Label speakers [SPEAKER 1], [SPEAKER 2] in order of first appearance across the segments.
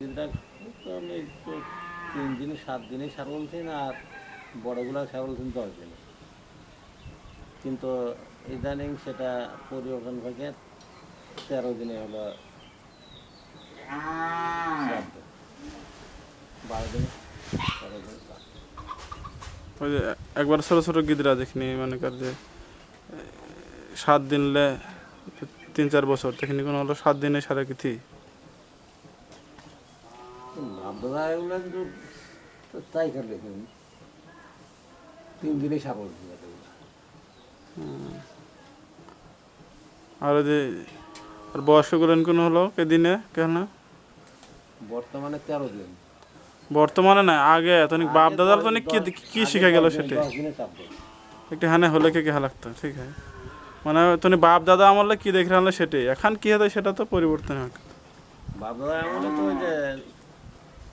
[SPEAKER 1] তিন দিনে, সাত দিনে সার বলছেন আর বড়গুলো সার বলছেন দশ দিনে। কিন্তু ইদানিং সেটা পরিবর্তন থেকে তেরো দিনে হলো। বারো দিনে
[SPEAKER 2] ওই যে একবার ছোট ছোট গিদরা দেখিনি, মনে কর যে সাত দিনলে তিন চার বছর, দেখিনি কোনো হলো সাত দিনে সারা কিথি
[SPEAKER 1] এগুলো তো তাই দেখুন তিন দিনে।
[SPEAKER 2] আর যে আর কোনো হলো কে দিনে কেন?
[SPEAKER 1] বর্তমানে তেরো দিন
[SPEAKER 2] বর্তমানে না আগে তনিক বাপ দাদার তনিক কি কি শিখে গেল সেটা। একটু হানে হলে কে কেহা লাগতো ঠিক আছে। মানে তুমি বাপ দাদা আমলে কি দেখে আনলে সেটাই এখন কি হতো সেটা তো পরিবর্তন হয়
[SPEAKER 1] বাপদাদা আমলে তো ওই যে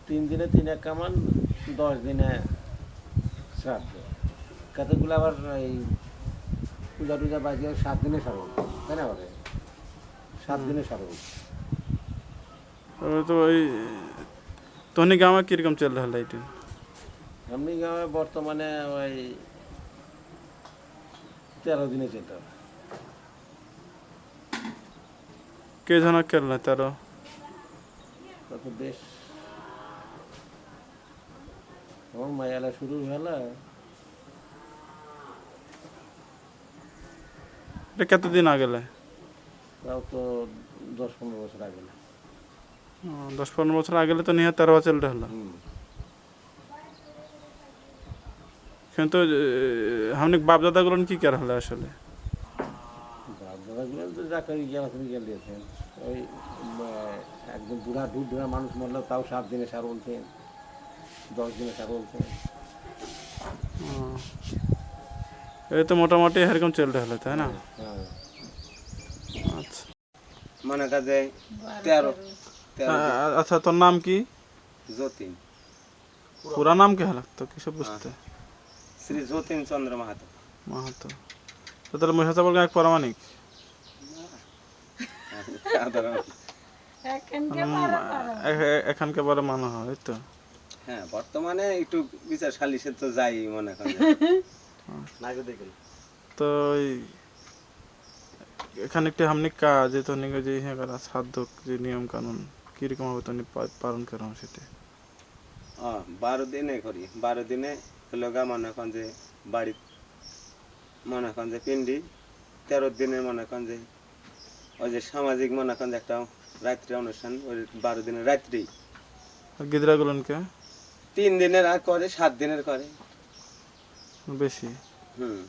[SPEAKER 1] তিন দিনে তিন এক কামান দশ দিনে শ্রাদ্ধ কতগুলো আবার এই পূজা টুজা বাজিয়ে সাত দিনে সারব তাই না বলে সাত দিনে সারব।
[SPEAKER 2] তবে তো ওই তনি গ্রামে কীরকম চল রहा এটা?
[SPEAKER 1] এমনি গ্রামে বর্তমানে ওই তেরো দিনে যেতে হবে।
[SPEAKER 2] কে জন করলে
[SPEAKER 1] তেরো? বেশ। আমার মায়ালা শুরু হলা
[SPEAKER 2] এটা কতদিন আগেলে
[SPEAKER 1] তাও তো দশ পনেরো বছর আগেলে
[SPEAKER 2] দশ পনেরো বছর আগেলে তো নিহত তেরো বছরটা
[SPEAKER 1] হলো।
[SPEAKER 2] কিন্তু হামনিক বাপ দাদাগুলো কি কার হলো আসলে?
[SPEAKER 1] বাপ দাদাগুলো তো যা করি গেল তুমি গেল ওই একদম বুড়া দুধ মানুষ মরলে তাও সাত দিনে সার বলছেন দশ দিনে
[SPEAKER 2] এই তো মোটামুটি এরকম চল রहा তাই না?
[SPEAKER 1] হ্যাঁ।
[SPEAKER 2] আচ্ছা।
[SPEAKER 3] মনে কাজে তেরো তেরো
[SPEAKER 2] আচ্ছা তোর নাম কি?
[SPEAKER 3] যতীন।
[SPEAKER 2] পুরা নাম কি কিসব বুঝতে।
[SPEAKER 3] শ্রী যতীন চন্দ্র মাহাতো।
[SPEAKER 2] মাহাতো। তো তাহলে মহিষা চাবল এক পরামানিক এখানকে বলে মানা হয় তো।
[SPEAKER 3] হ্যাঁ বর্তমানে একটু বিচার সালিশে তো যাই মনে করেন।
[SPEAKER 2] তো ওই এখানে একটি কাজ যে তো নিগে যে হ্যাঁ করা সাধ্য যে নিয়ম কানুন কীরকম হবে তো পালন করা সেটা?
[SPEAKER 3] ও, বারো দিনে করি। বারো দিনে হলো গা মনে করেন যে বাড়ি মনে করেন যে পিন্ডি তেরো দিনের মনে করেন যে ওই যে সামাজিক মনে করেন যে একটা রাত্রি অনুষ্ঠান ওই বারো দিনের রাত্রি।
[SPEAKER 2] আর গিদরা গুলনকে?
[SPEAKER 3] তিন দিনের আর করে সাত দিনের করে।
[SPEAKER 2] বেশি?
[SPEAKER 3] হুম।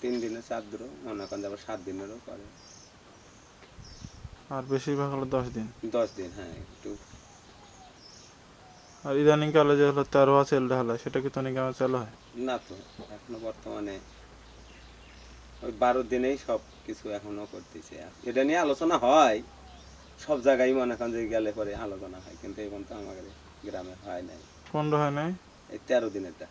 [SPEAKER 3] তিন দিনের চাঁদ্র মনে করেন আবার সাত দিনেরও করে।
[SPEAKER 2] আর বেশিরভাগ হলো দশ দিন?
[SPEAKER 3] দশ দিন হ্যাঁ একটু।
[SPEAKER 2] আর ইদানিং কালে যে হলো তেরো আছে এলডা হলো সেটা কি তো নিকে আমার চালু হয়?
[SPEAKER 3] না তো এখনও বর্তমানে ওই বারো দিনেই সব কিছু এখনও করতেছে। এটা নিয়ে আলোচনা হয় সব জায়গায় মনে করেন যে গেলে পরে আলোচনা হয় কিন্তু এখন তো আমাদের গ্রামে হয় নাই।
[SPEAKER 2] পনেরো হয় নাই?
[SPEAKER 3] এই তেরো দিনেরটা।